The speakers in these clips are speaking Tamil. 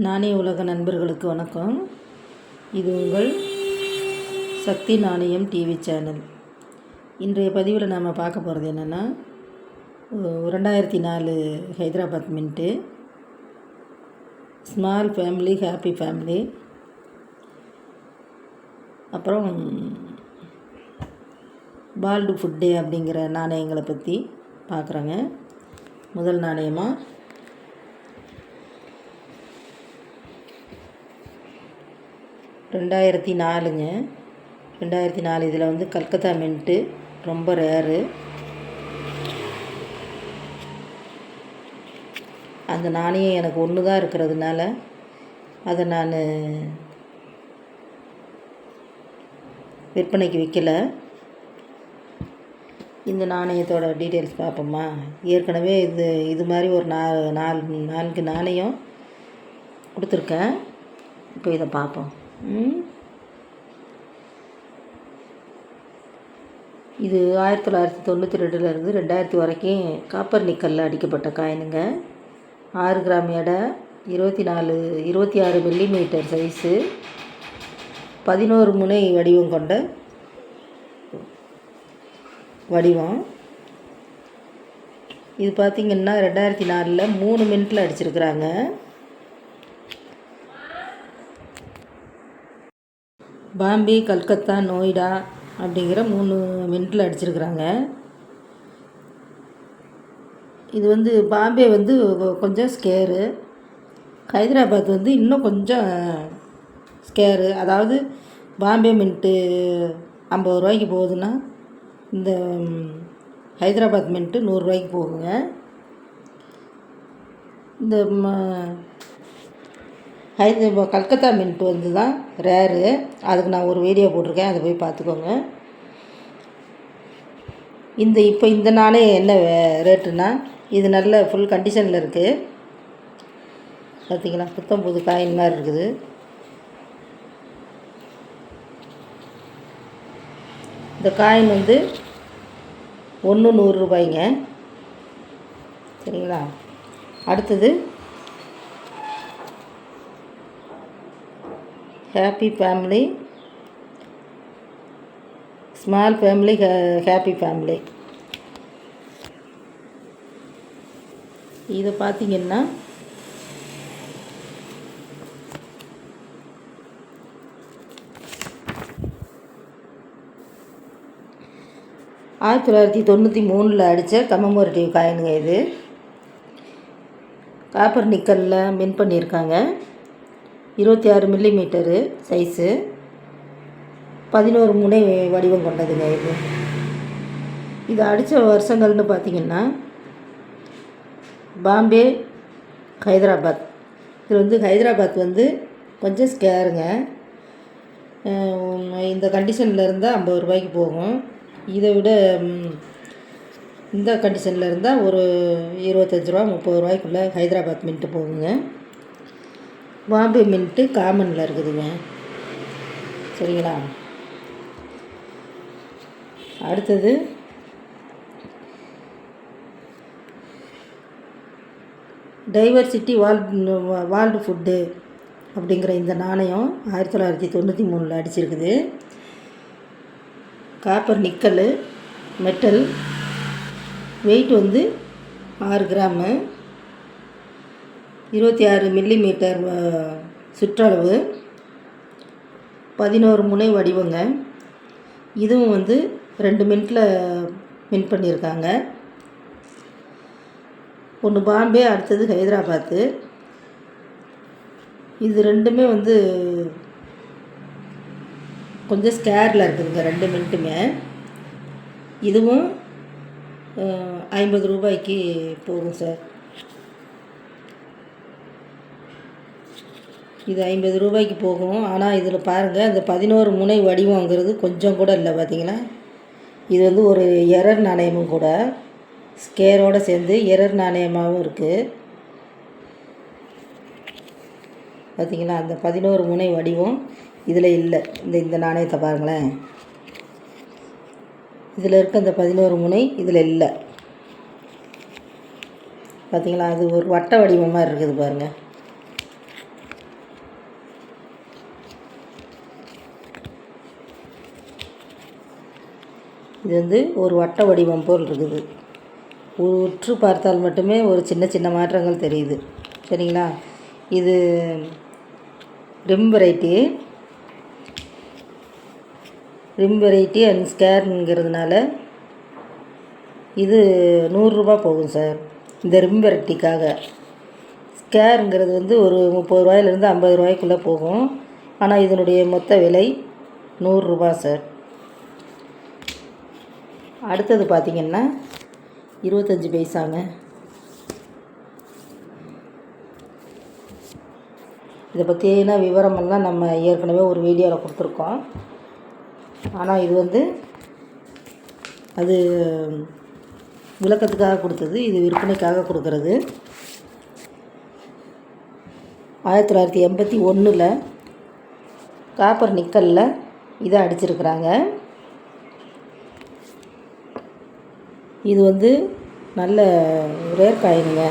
நாணய உலக நண்பர்களுக்கு வணக்கம். இது உங்கள் சக்தி நாணயம் டிவி சேனல் இன்றைய பதிவில் நாம் பார்க்க போகிறது என்னென்னா ரெண்டாயிரத்தி நாலு Hyderabad mint. Small family happy family அப்புறம் பால்டு ஃபுட்டு அப்படிங்கிற நாணயங்களை பற்றி பார்க்குறோங்க. முதல் நாணயமாக ரெண்டாயிரத்தி நாலுங்க ரெண்டாயிரத்தி நாலு இதில் வந்து கல்கத்தா மின்ட்டு ரொம்ப ரேரு அந்த நாணயம் எனக்கு ஒன்று தான் இருக்கிறதுனால அதை நான் விற்பனைக்கு விற்கலை இந்த நாணயத்தோட டீட்டெயில்ஸ் பார்ப்போமா ஏற்கனவே இது இது மாதிரி ஒரு நா நாலு நான்கு நாணயம் கொடுத்துருக்கேன். இப்போ இதை பார்ப்போம் இது ஆயிரத்தி தொள்ளாயிரத்தி தொண்ணூற்றி ரெண்டுலேருந்து ரெண்டாயிரத்தி வரைக்கும் காப்பர் நிக்கல்ல அடிக்கப்பட்ட காயினுங்க. ஆறு கிராம் எடை இருபத்தி நாலு இருபத்தி ஆறு மில்லிமீட்டர் சைஸு பதினோரு முனை வடிவம் கொண்ட வடிவம். இது பார்த்திங்கன்னா ரெண்டாயிரத்தி நாலில் மூணு மினிட்டில் அடிச்சிருக்கிறாங்க. பாம்பே கல்கத்தா நோய்டா அப்படிங்கிற மூணு மின்ட்டில் அடிச்சிருக்கிறாங்க. இது வந்து பாம்பே வந்து கொஞ்சம் ஸ்கேரு ஹைதராபாத் வந்து இன்னும் கொஞ்சம் ஸ்கேரு அதாவது பாம்பே மின்ட்டு ஐம்பது ரூபாய்க்கு போகுதுன்னா இந்த ஹைதராபாத் மின்ட்டு நூறுரூவாய்க்கு போகுங்க. இந்த ம- ஹைதராபாத் கல்கத்தா மின்ட்டு வந்து தான் ரேரு அதுக்கு நான் ஒரு வீடியோ போட்டிருக்கேன். அதை போய் பார்த்துக்கோங்க. இந்த இப்போ இந்த நாளே என்ன ரேட்டுனா இது நல்ல ஃபுல் கண்டிஷனில் இருக்குது பார்த்திங்களா புத்தம் புது காயின் மாதிரி இருக்குது. இந்த காயின் வந்து ஒன்று நூறுரூபாய்ங்க சரிங்களா? அடுத்தது happy family small family happy family இதை பார்த்தீங்கன்னா ஆயிரத்தி தொள்ளாயிரத்தி தொண்ணூற்றி மூணில் அடித்த கமமோரேட்டிவ் காயினுங்க இது. காப்பர் நிக்கலில் மின் பண்ணியிருக்காங்க. இருபத்தி ஆறு மில்லிமீட்டரு சைஸு. பதினோரு முனை வடிவம் கொண்டதுங்க இது. இது அடித்த வருஷங்கள்னு பார்த்தீங்கன்னா பாம்பே ஹைதராபாத். இது வந்து ஹைதராபாத் வந்து கொஞ்சம் ஸ்கேருங்க. இந்த கண்டிஷனில் இருந்தால் ஐம்பது ரூபாய்க்கு போகும். இதை விட இந்த கண்டிஷனில் இருந்தால் ஒரு இருபத்தஞ்சி ரூபா முப்பது ரூபாய்க்குள்ளே ஹைதராபாத் மின்ட்டு போகுங்க. பாம்பே மின்ட்டு காமனில் இருக்குதுங்க. சரிங்களா? அடுத்தது டைவர்சிட்டி வால் வால்டு ஃபுட்டு அப்படிங்கிற இந்த நாணயம் ஆயிரத்தி தொள்ளாயிரத்தி தொண்ணூற்றி மூணில் அடிச்சிருக்குது. காப்பர் நிக்கல் மெட்டல் வெயிட் வந்து ஆறு கிராமு. இருபத்தி ஆறு மில்லிமீட்டர் சுற்றளவு பதினோரு முனை வடிவங்க. இதுவும் வந்து ரெண்டு மினிட்டில் மின் பண்ணியிருக்காங்க ஒன்று பாம்பே அடுத்தது ஹைதராபாத்து. இது ரெண்டுமே வந்து கொஞ்சம் ஸ்கேரில் இருக்குதுங்க ரெண்டு மினிட்டுமே. இதுவும் ஐம்பது ரூபாய்க்கு போகும் சார். இது ஐம்பது ரூபாய்க்கு போகும். ஆனால் இதில் பாருங்கள் இந்த பதினோரு முனை வடிவங்கிறது கொஞ்சம் கூட இல்லை பார்த்தீங்களா இது வந்து ஒரு எரர் நாணயமும் கூட. ஸ்கேரோடு சேர்ந்து எரர் நாணயமாகவும் இருக்குது பார்த்தீங்களா அந்த பதினோரு முனை வடிவம் இதில் இல்லை. இந்த இந்த நாணயத்தை பாருங்களேன். இதில் இருக்க அந்த பதினோரு முனை இதில் இல்லை. பார்த்தீங்களா அது ஒரு வட்ட வடிவமாக இருக்குது பாருங்கள் இது வந்து ஒரு வட்ட வடிவம் போல் இருக்குது. உற்று பார்த்தால் மட்டுமே ஒரு சின்ன சின்ன மாற்றங்கள் தெரியுது. சரிங்களா? இது rim variety. Rim variety and ஸ்கேருங்கிறதுனால இது நூறுரூபா போகும் சார் இந்த ரிம் வெரைட்டிக்காக. ஸ்கேருங்கிறது வந்து ஒரு முப்பது ரூபாயிலேருந்து ஐம்பது ரூபாய்க்குள்ளே போகும். ஆனால் இதனுடைய மொத்த விலை நூறுரூபா சார். அடுத்தது பார்த்திங்கன்னா இருபத்தஞ்சி பைசாங்க. இதை பற்றின விவரமெல்லாம் நம்ம ஏற்கனவே ஒரு வீடியோவில் கொடுத்துருக்கோம். ஆனால் இது வந்து அது விளக்கத்துக்காக கொடுத்தது இது விற்பனைக்காக கொடுக்கறது. ஆயிரத்தி தொள்ளாயிரத்தி எண்பத்தி ஒன்றில் காப்பர் நிக்கலில் இதை அடிச்சிருக்கிறாங்க. இது வந்து நல்ல ரேர் காயினுங்க.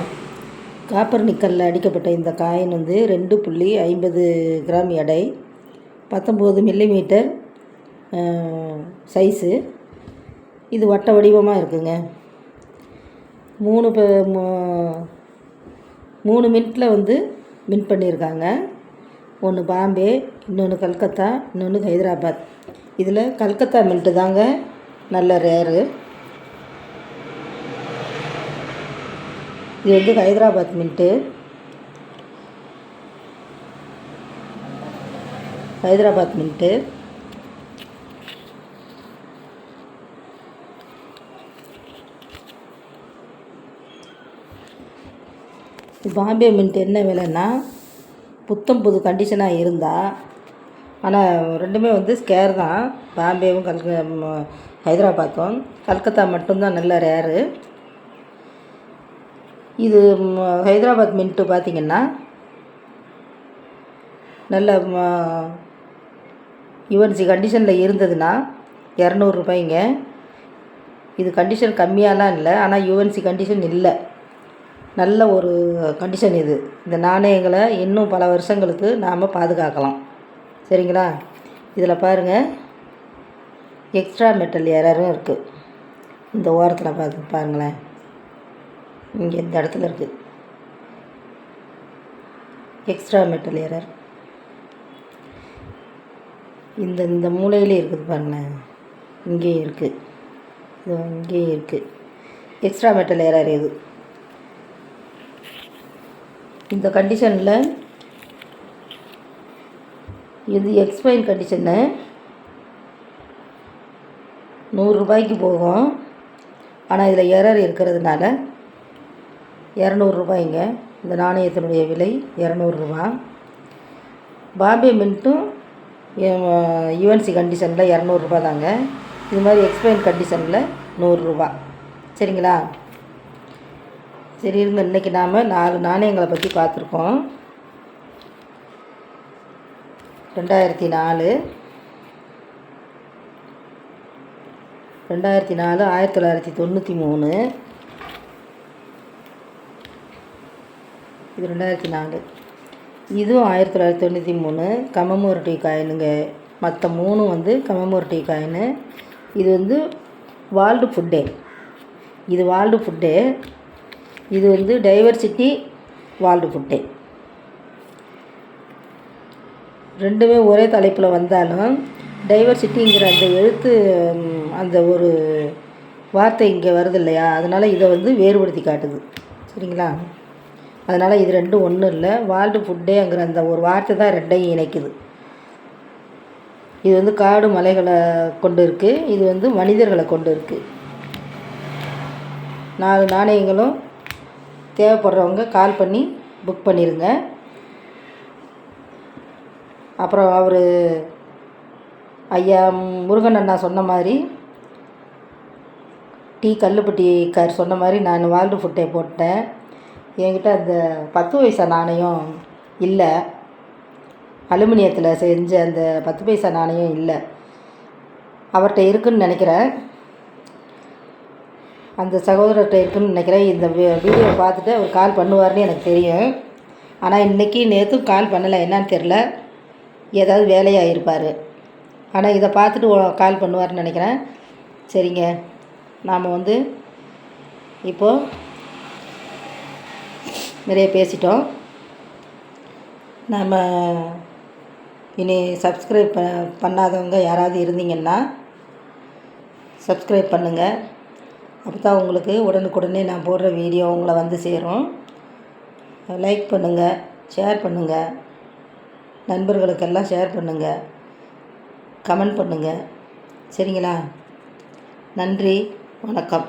காப்பர் நிக்கலில் அடிக்கப்பட்ட இந்த காயின் வந்து ரெண்டு புள்ளி ஐம்பது கிராம் எடை பத்தொம்போது மில்லிமீட்டர் சைஸு. இது வட்ட வடிவமாக இருக்குங்க. மூணு மூணு மின்ட்டில் வந்து மின் பண்ணியிருக்காங்க ஒன்று பாம்பே இன்னொன்று கல்கத்தா இன்னொன்று ஹைதராபாத். இதில் கல்கத்தா மின்ட்டு தாங்க நல்ல ரேரு. இது வந்து Hyderabad mint. Hyderabad mint. Bombay mint என்ன விலைன்னா புத்தம் புது கண்டிஷனாக இருந்தால் ஆனால் ரெண்டுமே வந்து ஸ்கேர் தான். பாம்பேவும் கல்க ஹைதராபாத்தும். கல்கத்தா மட்டும்தான் நல்ல ரேரு இது ஹைதராபாத் மின்ட்டு பார்த்திங்கன்னா நல்ல யுஎன்சி கண்டிஷனில் இருந்ததுன்னா இரநூறுபாய்ங்க இது கண்டிஷன் கம்மியாலாம் இல்லை ஆனால் யுஎன்சி கண்டிஷன் இல்லை. நல்ல ஒரு கண்டிஷன் இது. இந்த நாணயங்களை இன்னும் பல வருஷங்களுக்கு நாம் பாதுகாக்கலாம். சரிங்களா? இதில் பாருங்கள் எக்ஸ்ட்ரா மெட்டல் எரரும் இருக்குது இந்த ஓரத்தில் பார்த்து பாருங்களேன். இங்கே இந்த இடத்துல இருக்குது எக்ஸ்ட்ரா மெட்டல் எரர் இந்த இந்த மூலையிலே இருக்குது பாருங்களேன் இங்கேயும் இருக்குது இது இங்கேயும் இருக்குது எக்ஸ்ட்ரா மெட்டல் எரர் இது. இந்த கண்டிஷனில் இது எக்ஸ்பைன் கண்டிஷனு நூறுரூபாய்க்கு போகும். ஆனால் இதில் எரர் இருக்கிறதுனால இரநூறுபாய்ங்க இந்த நாணயத்தினுடைய விலை இரநூறுபா பாம்பே மின்ட்டும் யுஎன்சி கண்டிஷனில் இரநூறுபா தாங்க. இது மாதிரி எக்ஸ்பிளைன் கண்டிஷனில் நூறுரூபா சரிங்களா? சரி இருங்க. இன்றைக்கி நாம் நாலு நாணயங்களை பற்றி பார்த்துருக்கோம். ரெண்டாயிரத்தி நாலு. ரெண்டாயிரத்தி நாலு ஆயிரத்தி தொள்ளாயிரத்தி தொண்ணூற்றி மூணு. இது ரெண்டாயிரத்தி நாலு. இதுவும் ஆயிரத்தி தொள்ளாயிரத்தி தொண்ணூற்றி மூணு. கமமூர்டி காயினுங்க. மற்ற மூணும் வந்து கமமூர்டி காயினு. இது வந்து வால்டு ஃபுட்டே. இது வால்டு ஃபுட்டே. இது வந்து டைவர்சிட்டி வால்டு ஃபுட்டே. ரெண்டுமே ஒரே தலைப்பில் வந்தாலும் டைவர்சிட்டிங்கிற அந்த எழுத்து அந்த ஒரு வார்த்தை இங்கே வருது இல்லையா? அதனால் இதை வந்து வேறுபடுத்தி காட்டுது. சரிங்களா? அதனால் இது ரெண்டும் ஒன்றும் இல்லை. வால்டு ஃபுட்டேங்கிற அந்த ஒரு வார்த்தை தான் ரெண்டையும் இணைக்குது. இது வந்து காடு மலைகளை கொண்டு இருக்குது இது வந்து மனிதர்களை கொண்டு இருக்குது நாலு நாணயங்களும் தேவைப்படுறவங்க கால் பண்ணி புக் பண்ணிடுங்க அப்புறம் அவர் ஐயா முருகன் அண்ணா சொன்ன மாதிரி டீ கல்லுப்பட்டிக்கார் சொன்ன மாதிரி நான் வால்டு ஃபுட்டை போட்டேன். என்கிட்ட அந்த பத்து பைசா நாணயம் இல்லை. அலுமினியத்தில் செஞ்ச அந்த பத்து பைசா நாணயம் இல்லை. அவர்கிட்ட இருக்குன்னு நினைக்கிறேன். அந்த சகோதரர்கிட்ட இருக்குன்னு நினைக்கிறேன். இந்த வி- வீடியோ பார்த்துட்டு அவர் கால் பண்ணுவார்னு எனக்கு தெரியும். ஆனால் இன்றைக்கி நேற்றும் கால் பண்ணலை. என்னன்னு தெரில ஏதாவது வேலையாக இருப்பார் ஆனால் இதை பார்த்துட்டு கால் பண்ணுவார்னு நினைக்கிறேன். சரிங்க. நாம் வந்து இப்போது நிறைய பேசிட்டோம். நம்ம இனி சப்ஸ்கிரைப் ப பண்ணாதவங்க யாராவது இருந்தீங்கன்னா சப்ஸ்கிரைப் பண்ணுங்கள் அப்போ தான் உங்களுக்கு உடனுக்குடனே நான் போடுற வீடியோ உங்களை வந்து சேரும். லைக் பண்ணுங்கள் ஷேர் பண்ணுங்கள் நண்பர்களுக்கெல்லாம் ஷேர் பண்ணுங்கள் கமெண்ட் பண்ணுங்கள் சரிங்களா? நன்றி வணக்கம்.